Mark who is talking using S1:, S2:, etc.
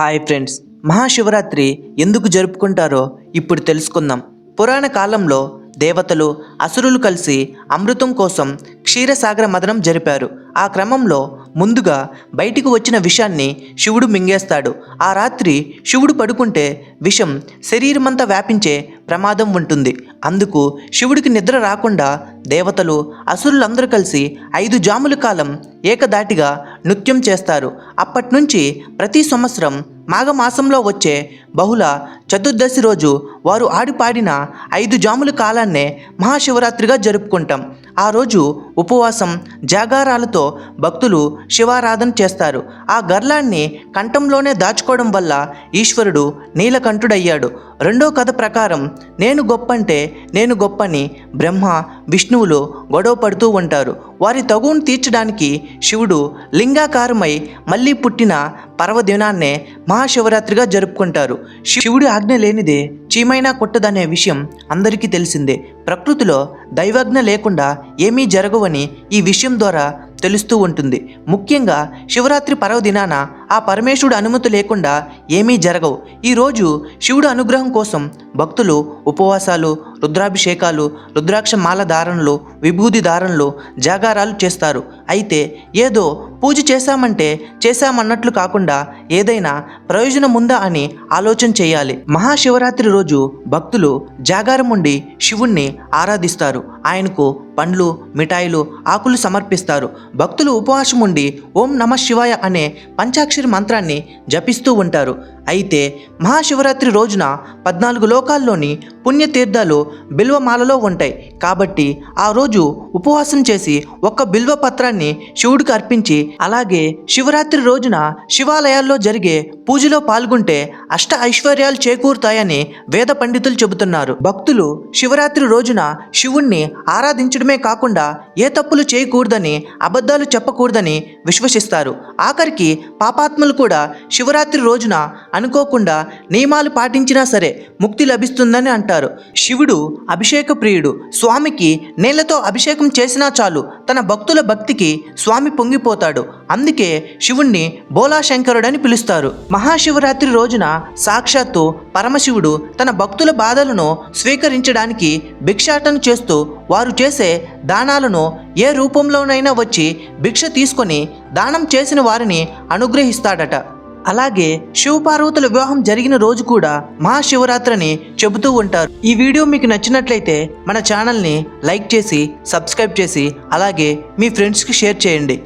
S1: Hi friends. Mahashivratri ఎందుకు జరుపుకుంటారో ఇప్పుడు తెలుసుకుందాం. పురాణ కాలంలో దేవతలు అసురులు కలిసి అమృతం కోసం క్షీరసాగర మదనం జరిపారు. ఆ క్రమంలో ముందుగా బయటికి వచ్చిన విషాన్ని శివుడు మింగేస్తాడు. ఆ రాత్రి శివుడు పడుకుంటే విషం శరీరమంతా వ్యాపించే ప్రమాదం ఉంటుంది. అందుకు శివుడికి నిద్ర రాకుండా దేవతలు అసురులందరూ కలిసి ఐదు జాముల కాలం ఏకదాటిగా నృత్యం చేస్తారు. అప్పటి నుంచి ప్రతి సంవత్సరం మాఘమాసంలో వచ్చే బహుళ చతుర్దశి రోజు వారు ఆడిపాడిన ఐదు జాముల కాలాన్నే మహాశివరాత్రిగా జరుపుకుంటాం. ఆ రోజు ఉపవాసం జాగారాలతో భక్తులు శివారాధన చేస్తారు. ఆ గర్లాన్ని కంఠంలోనే దాచుకోవడం వల్ల ఈశ్వరుడు నీలకంఠుడయ్యాడు. రెండో కథ ప్రకారం నేను గొప్పంటే నేను గొప్పని బ్రహ్మ విష్ణువులు గొడవ పడుతూ ఉంటారు. వారి తగువును తీర్చడానికి శివుడు లింగాకారమై మళ్ళీ పుట్టిన పర్వదినాన్నే మహాశివరాత్రిగా జరుపుకుంటారు. శివుడి ఆజ్ఞ లేనిదే చీమైనా కొట్టదనే విషయం అందరికీ తెలిసిందే. ప్రకృతిలో దైవాజ్ఞ లేకుండా ఏమీ జరగవని ఈ విషయం ద్వారా తెలుస్తూ ఉంటుంది. ముఖ్యంగా శివరాత్రి పర్వదినాన ఆ పరమేశ్వరుడు అనుమతి లేకుండా ఏమీ జరగవు. ఈరోజు శివుడు అనుగ్రహం కోసం భక్తులు ఉపవాసాలు రుద్రాభిషేకాలు రుద్రాక్ష మాల ధారణలు విభూది ధారణలు జాగారాలు చేస్తారు. అయితే ఏదో పూజ చేశామంటే చేశామన్నట్లు కాకుండా ఏదైనా ప్రయోజనం ఉందా అని ఆలోచన చేయాలి. మహాశివరాత్రి రోజు భక్తులు జాగారం ఉండి శివుణ్ణి ఆరాధిస్తారు. ఆయనకు పండ్లు మిఠాయిలు ఆకులు సమర్పిస్తారు. భక్తులు ఉపవాసం ఉండి ఓం నమ శివాయ అనే పంచాక్షరి మంత్రాన్ని జపిస్తూ ఉంటారు. అయితే మహాశివరాత్రి రోజున పద్నాలుగు లోకాల్లోని పుణ్యతీర్థాలు బిల్వమాలలో ఉంటాయి. కాబట్టి ఆ రోజు ఉపవాసం చేసి ఒక్క బిల్వ పత్రాన్ని శివుడికి అర్పించి అలాగే శివరాత్రి రోజున శివాలయాల్లో జరిగే పూజలో పాల్గొంటే అష్ట ఐశ్వర్యాలు చేకూరుతాయని వేద పండితులు చెబుతున్నారు. భక్తులు శివరాత్రి రోజున శివుణ్ణి ఆరాధించడమే కాకుండా ఏ తప్పులు చేయకూడదని అబద్ధాలు చెప్పకూడదని విశ్వసిస్తారు. ఆఖరికి పాపాత్ములు కూడా శివరాత్రి రోజున అనుకోకుండా నియమాలు పాటించినా సరే ముక్తి లభిస్తుందని అంటారు. శివుడు అభిషేక ప్రియుడు. స్వామికి నీళ్ళతో అభిషేకం చేసినా చాలు. తన భక్తుల భక్తికి స్వామి పొంగిపోతాడు. అందుకే శివుణ్ణి బోలాశంకరుడని పిలుస్తారు. మహాశివరాత్రి రోజున సాక్షాత్తు పరమశివుడు తన భక్తుల బాధలను స్వీకరించడానికి భిక్షాటన చేస్తూ వారు చేసే దానాలను ఏ రూపంలోనైనా వచ్చి భిక్ష తీసుకొని దానం చేసిన వారిని అనుగ్రహిస్తాడట. అలాగే శివపార్వతుల వివాహం జరిగిన రోజు కూడా మహాశివరాత్రిని చెబుతూ ఉంటారు. ఈ వీడియో మీకు నచ్చినట్లయితే మన ఛానల్ని లైక్ చేసి సబ్స్క్రైబ్ చేసి అలాగే మీ ఫ్రెండ్స్కి షేర్ చేయండి.